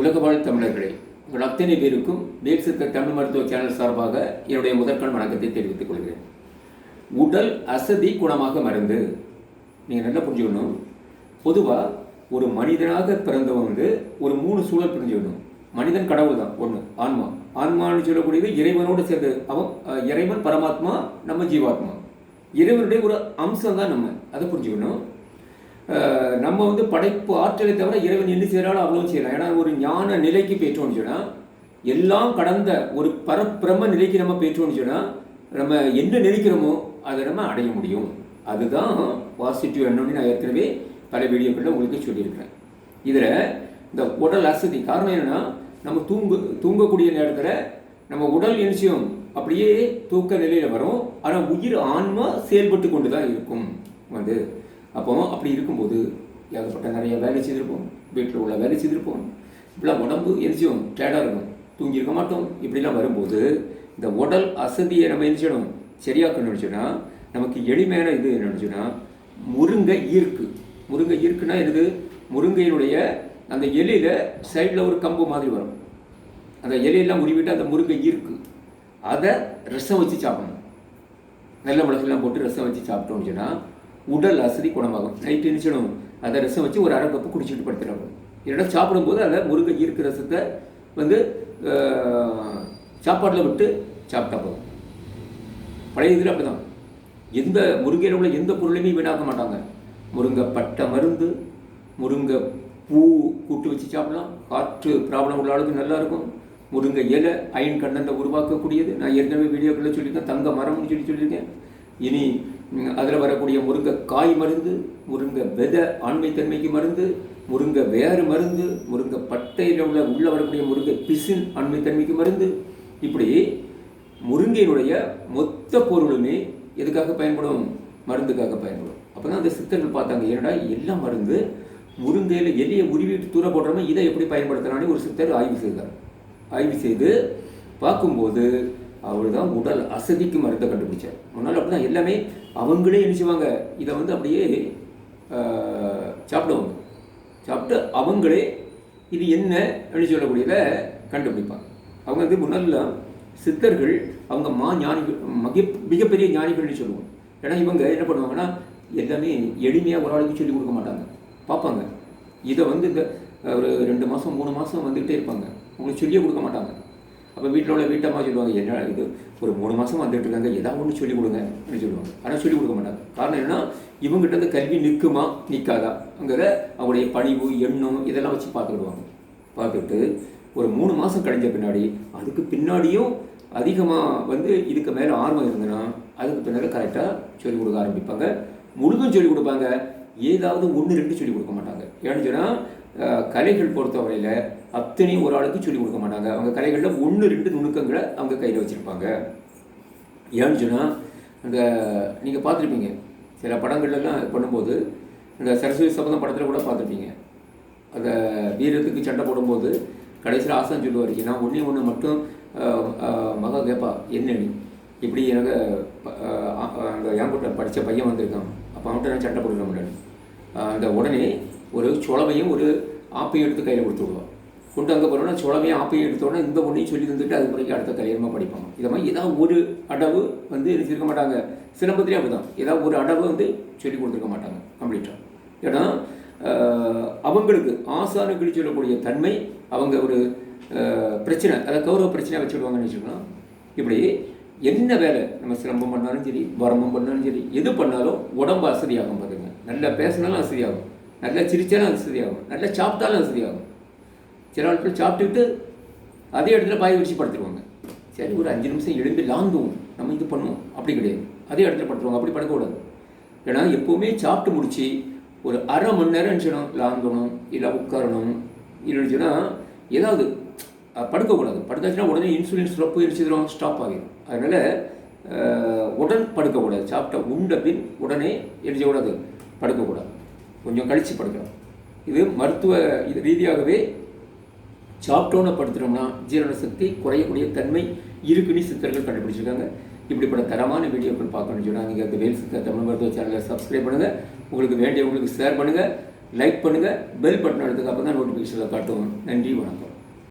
உலக வாழ் தமிழர்களே உங்கள் அத்தனை பேருக்கும் வேல் சித்த தமிழ் மருத்துவ சேனல் சார்பாக என்னுடைய முதற்கண் வணக்கத்தை தெரிவித்துக் கொள்கிறேன். உடல் அசதி குணமாக மருந்து நீங்கள் நல்லா புரிஞ்சுக்கணும். பொதுவாக ஒரு மனிதனாக பிறந்தவன் வந்து ஒரு மூணு சூழல் புரிஞ்சுக்கணும். மனிதன் கடவுள் தான் ஒன்று ஆன்மா. ஆன்மான்னு சொல்லக்கூடியது இறைவனோடு சேர்ந்து அவன் இறைவன் பரமாத்மா நம்ம ஜீவாத்மா. இறைவனுடைய ஒரு அம்சம் தான் நம்ம அதை புரிஞ்சுக்கணும். நம்ம வந்து படைப்பு ஆற்றலை தவிர இறைவன் என்ன செய்கிறாலும் அவ்வளோ செய்யலாம். ஏன்னா ஒரு ஞான நிலைக்கு பெற்றோம்னு சொன்னால் எல்லாம் கடந்த ஒரு பரப்பிரம நிலைக்கு நம்ம பெற்றோம்னு சொன்னால் நம்ம என்ன நினைக்கிறோமோ அதை நம்ம அடைய முடியும். அதுதான் பாசிட்டிவ் எண்ணம்னு நான் ஏற்கனவே பல வீடியோக்களில் உங்களுக்கு சொல்லியிருக்கிறேன். இதில் இந்த உடல் அசதி காரணம் என்னன்னா நம்ம தூங்கு தூங்கக்கூடிய நேரத்தில் நம்ம உடல் எழுச்சியும் அப்படியே தூக்க நிலையில் வரும். ஆனால் உயிர் ஆன்மா செயல்பட்டு கொண்டு தான் இருக்கும். வந்து அப்போ அப்படி இருக்கும்போது ஏகப்பட்ட நிறைய வேலை செய்திருப்போம் வீட்டில் உள்ள வேலை செய்திருப்போம். இப்படிலாம் உடம்பு எரிச்சியும் டேடாக இருக்கும். தூங்கியிருக்க மாட்டோம். இப்படிலாம் வரும்போது இந்த உடல் அசதியை நம்ம என்ன சரியாக்க சரியாக்கணும்னு சொன்னால் நமக்கு எளிமையான இது என்னன்னு முருங்கை ஈர்க்கு. முருங்கை ஈர்க்குன்னா என்னது? முருங்கையினுடைய அந்த எலியில் சைடில் ஒரு கம்பு மாதிரி வரும். அந்த எலியெல்லாம் உருவிட்டு அந்த முருங்கை ஈர்க்கு. அதை ரசம் வச்சு சாப்பிடணும். நல்ல மிளகுலாம் போட்டு ரசம் வச்சு சாப்பிட்டோம்னு சொன்னால் உடல் அசதி குணமாகும். நைட்டு நிச்சயம் அதை ரசம் வச்சு ஒரு அரை கப்பு குடிச்சிட்டு படுத்துறாங்க இல்லைன்னா சாப்பிடும்போது அதை முருங்கை ஈர்க்கு ரசத்தை வந்து சாப்பாட்டில் விட்டு சாப்பிட்டா போதும். பழைய இதில் அப்படிதான். எந்த முருங்கையில் உள்ள எந்த பொருளையுமே வீணாக்க மாட்டாங்க. முருங்கை பட்டை மருந்து முருங்கை பூ கூட்டு வச்சு சாப்பிடலாம். காற்று ப்ராப்ளம் உள்ள அளவுக்கு நல்லாயிருக்கும் முருங்கை இலை அயன் கண்டத்தை உருவாக்கக்கூடியது. நான் ஏற்கனவே வீடியோக்களில் சொல்லியிருக்கேன். தங்க மரம்னு சொல்லி சொல்லியிருக்கேன். இனி அதில் வரக்கூடிய முருங்கை காய் மருந்து முருங்கை விதை ஆண்மைத்தன்மைக்கு மருந்து முருங்கை வேறு மருந்து முருங்கை பட்டையில் உள்ள உள்ளே வரக்கூடிய முருங்கை பிசின் ஆண்மைத்தன்மைக்கு மருந்து. இப்படி முருங்கையினுடைய மொத்த பொருளுமே எதுக்காக பயன்படும்? மருந்துக்காக பயன்படும். அப்போ தான் அந்த சித்தர்கள் பார்த்தாங்க ஏன்னா எல்லா மருந்து? முருங்கையில் எலியை உருவிட்டு தூர போடுறோமோ இதை எப்படி பயன்படுத்தலான்னு ஒரு சித்தர் ஆய்வு செய்தார். ஆய்வு செய்து பார்க்கும்போது அவர் தான் உடல் அசதிக்கு மருந்தை கண்டுபிடிச்சார். முன்னால் அப்படி தான் எல்லாமே அவங்களே என்ன இதை வந்து அப்படியே சாப்பிடுவாங்க. சாப்பிட்டு அவங்களே இது என்ன அப்படின்னு சொல்லக்கூடியதை கண்டுபிடிப்பாங்க. அவங்க வந்து முன்னெல்லாம் சித்தர்கள் அவங்க மா ஞானிகள் மிக மிகப்பெரிய ஞானிகள்னு சொல்லுவோம் ஏன்னா இவங்க என்ன பண்ணுவாங்கன்னா எல்லாமே எளிமையாக ஒரு ஆளுக்கு சொல்லி கொடுக்க மாட்டாங்க. பார்ப்பாங்க. இதை வந்து இந்த ஒரு ரெண்டு மாதம் மூணு மாதம் வந்துக்கிட்டே இருப்பாங்க. உங்களுக்கு சொல்லியே கொடுக்க மாட்டாங்க. அப்போ வீட்டில் உள்ள வீட்டம்மா சொல்லுவாங்க என்ன இது? ஒரு மூணு மாதம் வந்துட்டு இருக்காங்க ஏதாவது ஒன்று சொல்லிக் கொடுங்க அப்படின்னு சொல்லுவாங்க. ஆனால் சொல்லிக் கொடுக்க மாட்டாங்க. காரணம் என்னன்னா இவங்ககிட்ட இந்த கல்வி நிற்குமா நிற்காதா அங்கே அவங்களுடைய பணிவு எண்ணம் இதெல்லாம் வச்சு பார்த்துக்கிடுவாங்க. பார்த்துட்டு ஒரு மூணு மாதம் கழிஞ்ச பின்னாடி அதுக்கு பின்னாடியும் அதிகமாக வந்து இதுக்கு மேலே ஆர்வம் இருந்ததுன்னா அதுக்கு பின்னாடி கரெக்டாக சொல்லிக் கொடுக்க ஆரம்பிப்பாங்க. முழுதும் சொல்லிக் கொடுப்பாங்க. ஏதாவது ஒன்று ரெண்டு சொல்லிக் கொடுக்க மாட்டாங்க. ஏன்னு சொன்னால் கலைகள் பொறுத்தவரையில் அத்தனையும் ஒரு ஆளுக்கு சொல்லிக் கொடுக்க மாட்டாங்க. அவங்க கலைகளில் ஒன்று ரெண்டு நுணுக்கங்களை அவங்க கையில் வச்சுருப்பாங்க. ஏன்னு சொன்னால் அந்த நீங்கள் பார்த்துருப்பீங்க. சில படங்கள்லாம் பண்ணும்போது இந்த சரஸ்வதி சபதம் படத்தில் கூட பார்த்துருப்பீங்க. அந்த வீரத்துக்கு சண்டை போடும்போது கடைசியில் ஆசன் சொல்லுவார் நான் ஒன்றே ஒன்று மட்டும் மகா கேப்பா என்ன நீ? இப்படி எனக்கு ப- அந்த படித்த பையன் வந்திருக்கான். அப்போ அவன்கிட்ட நான் சண்டை போடுற முடியாது அந்த உடனே ஒரு சுளவையும் ஒரு ஆப்பையும் எடுத்து கையில் கொடுத்து விடுவான். கொண்டு அங்கே போனோன்னா சுளவையும் ஆப்பையும் எடுத்தோன்னா இந்த ஒன்றையும் சொல்லி தந்துட்டு அது முறைக்கு அடுத்த கல்யாணமாக படிப்பாங்க. இதை மாதிரி ஏதாவது ஒரு அடவு வந்து இருக்க மாட்டாங்க. சிலம்பத்திலே அப்படிதான். ஏதாவது ஒரு அடவு வந்து சொல்லி கொடுத்துருக்க மாட்டாங்க. கம்ப்ளீட்டாக ஏன்னா அவங்களுக்கு ஆசானுக்கு சொல்லக்கூடிய தன்மை அவங்க ஒரு பிரச்சனை அதை கௌரவ பிரச்சனையாக வச்சுடுவாங்கன்னு வச்சுக்கலாம் இப்படி என்ன வேலை? நம்ம சிலம்பம் பண்ணாலும் சரி வரமம் பண்ணாலும் சரி எது பண்ணாலும் உடம்பு அசதியாகும் பாருங்க நல்லா பேசினாலும் அசதியாகும். நல்லா சிரிச்சாலும் அசதியாகும் நல்லா சாப்பிட்டாலும் அசதியாகும் சில நாட்கள் சாப்பிட்டுட்டு அதே இடத்துல பாய் வச்சு படுத்துருவாங்க. சரி ஒரு அஞ்சு நிமிஷம் எழுந்து லாந்துவோம். நம்ம இது பண்ணுவோம். அப்படி கிடையாது. அதே இடத்துல படுத்துருவாங்க. அப்படி படுக்கக்கூடாது. ஏன்னா எப்போவுமே சாப்பிட்டு முடிச்சு ஒரு அரை மணி நேரம் இருந்துச்சுன்னா லாங்கணும் இல்லை உட்காரணும். இல்லைன்னு ஏதாவது படுக்கக்கூடாது. படுத்தாச்சுன்னா உடனே இன்சுலின் சுரப்பு இருந்துச்சிடும் ஸ்டாப் ஆகிடும் அதனால் உடன் படுக்கக்கூடாது. சாப்பிட்ட உண்ட பின் உடனே எரிஞ்சக்கூடாது படுக்கக்கூடாது. கொஞ்சம் கழித்து படுக்கணும் இது மருத்துவ இது ரீதியாகவே சாப்பிட்டோன்னு படுத்துட்டோம்னா ஜீரண சக்தி குறையக்கூடிய தன்மை இருக்குன்னு சித்தர்கள் கண்டுபிடிச்சிருக்காங்க. இப்படிப்பட்ட தரமான வீடியோக்கள் பார்க்கணும்னு சொன்னால் நீங்கள் அந்த வேல் சித்தர் தமிழ் மருத்துவ சேனலை சப்ஸ்கிரைப் பண்ணுங்கள் உங்களுக்கு வேண்டியவங்களுக்கு ஷேர் பண்ணுங்கள் லைக் பண்ணுங்கள் பெல் பட்டன் எடுத்துக்க அப்போ தான் நோட்டிஃபிகேஷனில் காட்டுவோம் நன்றி வணக்கம்.